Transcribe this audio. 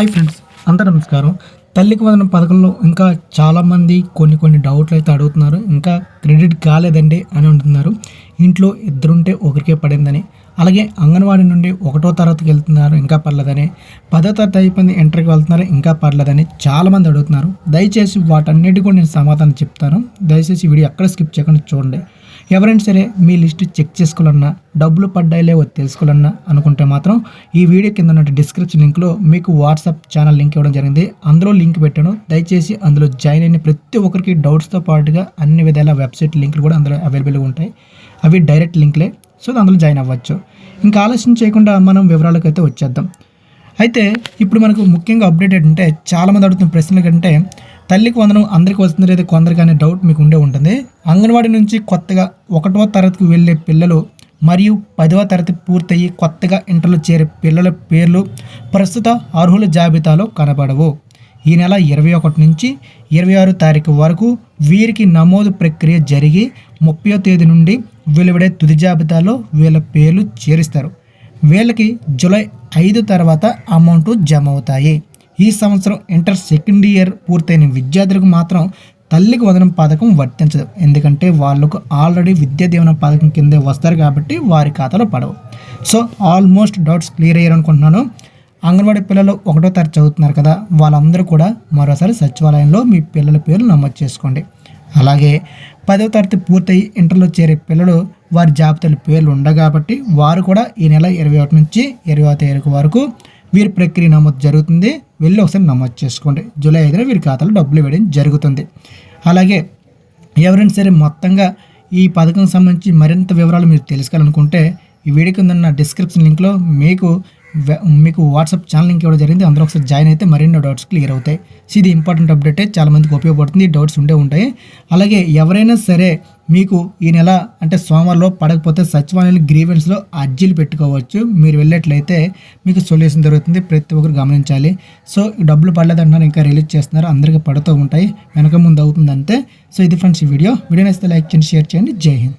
Hi friends అందరూ నమస్కారం. తల్లికి వందనం పథకంలో ఇంకా చాలామంది కొన్ని కొన్ని డౌట్లు అయితే అడుగుతున్నారు. ఇంకా క్రెడిట్ కాలేదండి అని అంటున్నారు. ఇంట్లో ఇద్దరుంటే ఒకరికే పడిందని. అలాగే అంగన్వాడీ నుండి ఒకటో తరగతికి వెళ్తున్నారు ఇంకా పర్లేదని. పదో తరగతి అయిపోయింది ఇంటర్కి వెళ్తున్నారు ఇంకా పర్లేదని చాలామంది అడుగుతున్నారు. దయచేసి వాటన్నిటి కూడా నేను సమాధానం చెప్తాను. దయచేసి వీడియో ఎక్కడ స్కిప్ చేయకుండా చూడండి. ఎవరైనా సరే మీ లిస్ట్ చెక్ చేసుకోవాలన్నా డబ్బులు పడ్డాయిలే తెలుసుకోవాలన్నా అనుకుంటే మాత్రం ఈ వీడియో కింద ఉన్న డిస్క్రిప్షన్ లింక్లో మీకు వాట్సాప్ ఛానల్ లింక్ ఇవ్వడం జరిగింది. అందులో లింక్ పెట్టాను. దయచేసి అందులో జాయిన్ అయిన ప్రతి ఒక్కరికి డౌట్స్తో పాటుగా అన్ని విధాల వెబ్సైట్ లింకులు కూడా అందులో అవైలబుల్గా ఉంటాయి. అవి డైరెక్ట్ లింక్లే. సో అందులో జాయిన్ అవ్వచ్చు. ఇంకా ఆలస్యం చేయకుండా మనం వివరాలకు అయితే వచ్చేద్దాం. అయితే ఇప్పుడు మనకు ముఖ్యంగా అప్డేట్ ఏంటంటే చాలామంది అడుగుతున్న ప్రశ్నలు కంటే తల్లికి వందనం అందరికీ వస్తుంది లేదా కొందరికి అనే డౌట్ మీకు ఉండే ఉంటుంది. అంగన్వాడీ నుంచి కొత్తగా ఒకటవ తరగతికి వెళ్ళే పిల్లలు మరియు పదవ తరగతి పూర్తయి కొత్తగా ఇంటర్లో చేరే పిల్లల పేర్లు ప్రస్తుత అర్హుల జాబితాలో కనబడవు. ఈ నెల ఇరవై ఒకటి నుంచి ఇరవై ఆరు తారీఖు వరకు వీరికి నమోదు ప్రక్రియ జరిగి ముప్పై తేదీ నుండి వెలువడే తుది జాబితాలో వీళ్ళ పేర్లు చేరుస్తారు. వీళ్ళకి జూలై ఐదు తర్వాత అమౌంట్ జమ అవుతాయి. ఈ సంవత్సరం ఇంటర్ సెకండ్ ఇయర్ పూర్తయిన విద్యార్థులకు మాత్రం తల్లికి వదనం పథకం వర్తించదు. ఎందుకంటే వాళ్ళకు ఆల్రెడీ విద్యా దీవెన పథకం కిందే వస్తారు కాబట్టి వారి ఖాతాలో పడవు. సో ఆల్మోస్ట్ డౌట్స్ క్లియర్ అయ్యారు అనుకుంటున్నాను. అంగన్వాడీ పిల్లలు ఒకటో తరగతి చదువుతున్నారు కదా వాళ్ళందరూ కూడా మరోసారి సచివాలయంలో మీ పిల్లల పేర్లు నమోదు చేసుకోండి. అలాగే పదవ తరగతి పూర్తయి ఇంటర్లో చేరే పిల్లలు వారి జాబితాల పేర్లు ఉండవు కాబట్టి వారు కూడా ఈ నెల ఇరవై ఒకటి నుంచి ఇరవై తేదీ వరకు వీరి ప్రక్రియ నమోదు జరుగుతుంది. వెళ్ళి ఒకసారి నమోదు చేసుకోండి. జూలై ఐదున వీరి ఖాతాలో డబ్బులు వేయడం జరుగుతుంది. అలాగే ఎవరైనా సరే మొత్తంగా ఈ పథకం సంబంధించి మరింత వివరాలు మీరు తెలుసుకోవాలనుకుంటే ఈ వీడియో కింద ఉన్న డిస్క్రిప్షన్ లింక్లో మీకు మీకు వాట్సాప్ ఛానల్ లింక్ ఇవ్వడం జరిగింది. అందరూ ఒకసారి జాయిన్ అయితే మరిన్ని డౌట్స్ క్లియర్ అవుతాయి. సో ఇది ఇంపార్టెంట్ అప్డేటే చాలా మందికి ఉపయోగపడుతుంది. డౌట్స్ ఉండే ఉంటాయి. అలాగే ఎవరైనా సరే మీకు ఈ నెల అంటే సోమవారంలో పడకపోతే సచివాలయం గ్రీవెన్స్లో అర్జీలు పెట్టుకోవచ్చు. మీరు వెళ్ళేట్లయితే మీకు సొల్యూషన్ దొరుకుతుంది. ప్రతి ఒక్కరు గమనించాలి. సో ఈ డబ్బులు పడలేదంటున్నారు. ఇంకా రిలీజ్ చేస్తున్నారు. అందరికీ పడుతూ ఉంటాయి. వెనక ముందు అవుతుంది అంతే. సో ఇది ఫ్రెండ్స్ ఈ వీడియో. వీడియో నచ్చితే లైక్ చేయండి షేర్ చేయండి. జై హింద్.